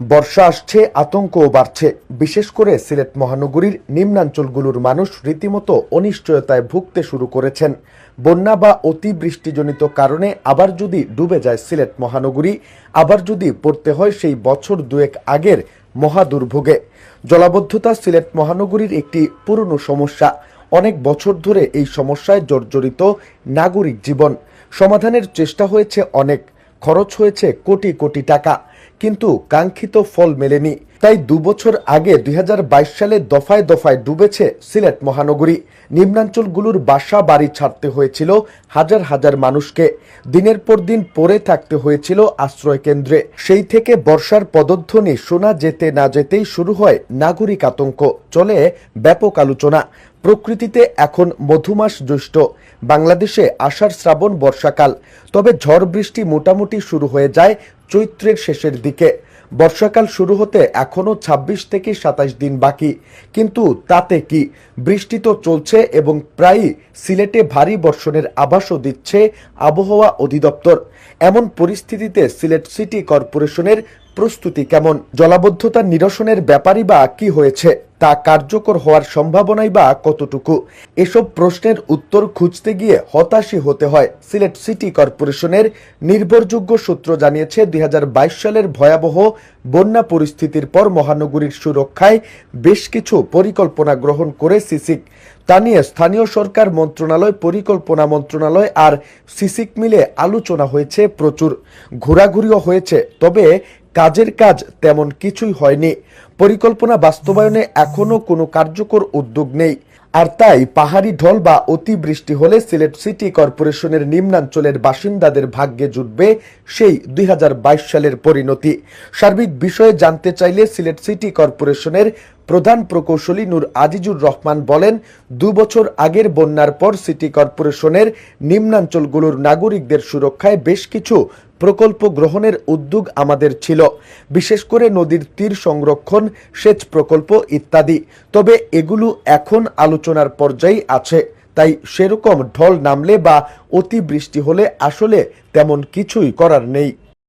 বর্ষা আসছে, আতঙ্কও বাড়ছে। বিশেষ করে সিলেট মহানগরীর নিম্নাঞ্চলগুলোর মানুষ রীতিমতো অনিশ্চয়তায় ভুগতে শুরু করেছেন। বন্যা বা অতিবৃষ্টিজনিত কারণে আবার যদি ডুবে যায় সিলেট মহানগরী, আবার যদি পড়তে হয় সেই বছর দুয়েক আগের মহাদুর্ভোগে। জলাবদ্ধতা সিলেট মহানগরীর একটি পুরনো সমস্যা। অনেক বছর ধরে এই সমস্যায় জর্জরিত নাগরিক জীবন। সমাধানের চেষ্টা হয়েছে অনেক। খরচ হয়েছে কোটি কোটি টাকা। কিন্তু কাঙ্ক্ষিত ফল মেলেনি। তাই দুবছর আগে দুই হাজার বাইশ সালে দফায় দফায় ডুবেছে সিলেট মহানগরী। নিম্নাঞ্চলগুলোর বাসা বাড়ি ছাড়তে হয়েছিল হাজার হাজার মানুষকে। দিনের পর দিন পরে থাকতে হয়েছিল আশ্রয় কেন্দ্রে। সেই থেকে বর্ষার পদধ্বনি শোনা যেতে না যেতেই শুরু হয় নাগরিক আতঙ্ক। চলে ব্যাপক আলোচনা। প্রকৃতিতে এখন মধুমাস জ্যৈষ্ঠ। বাংলাদেশে আষাঢ় শ্রাবণ বর্ষাকাল। তবে ঝড় বৃষ্টি মোটামুটি শুরু হয়ে যায় চৈত্রের শেষের দিকে। বর্ষাকাল শুরু হতে এখনও ২৬ থেকে সাতাশ দিন বাকি। কিন্তু তাতে কি? বৃষ্টি তো চলছে এবং প্রায়ই সিলেটে ভারী বর্ষণের আভাসও দিচ্ছে আবহাওয়া অধিদপ্তর। এমন পরিস্থিতিতে সিলেট সিটি কর্পোরেশনের প্রস্তুতি কেমন? জলাবদ্ধতা নিরসনের ব্যাপারই বা কি হয়েছে? তা কার্যকর হওয়ার সম্ভাবনাই বা কতটুকু? এসব প্রশ্নের উত্তর খুঁজতে গিয়ে হতাশই হতে হয়। সিলেট সিটি কর্পোরেশনের নির্ভরযোগ্য সূত্র জানিয়েছে, দুই হাজার বাইশ সালের ভয়াবহ বন্যা পরিস্থিতির পর মহানগরীর সুরক্ষায় বেশ কিছু পরিকল্পনা গ্রহণ করে সিসিক। তা নিয়ে স্থানীয় সরকার মন্ত্রণালয়, পরিকল্পনা মন্ত্রণালয় আর সিসিক মিলে আলোচনা হয়েছে প্রচুর। ঘোরাঘুরিও হয়েছে। তবে কাজের কাজ তেমন কিছুই হয়নি। পরিকল্পনা বাস্তবায়নে এখনও কোনো কার্যকর উদ্যোগ নেই। আর তাই পাহাড়ি ঢল বা অতিবৃষ্টি হলে সিলেট সিটি কর্পোরেশনের নিম্নাঞ্চলের বাসিন্দাদের ভাগ্যে জুটবে সেই দুই হাজার বাইশ সালের পরিণতি। সার্বিক বিষয়ে জানতে চাইলে সিলেট সিটি কর্পোরেশনের প্রধান প্রকৌশলী নূর আজিজুর রহমান বলেন, দু বছর আগের বন্যার পর সিটি কর্পোরেশনের নিম্নাঞ্চলগুলোর নাগরিকদের সুরক্ষায় বেশ কিছু প্রকল্প গ্রহণের উদ্যোগ আমাদের ছিল। বিশেষ করে নদীর তীর সংরক্ষণ, সেচ প্রকল্প ইত্যাদি। তবে এগুলো এখন আলোচনার পর্যায়ে আছে। তাই সেরকম ঢল নামলে বা অতিবৃষ্টি হলে আসলে তেমন কিছুই করার নেই।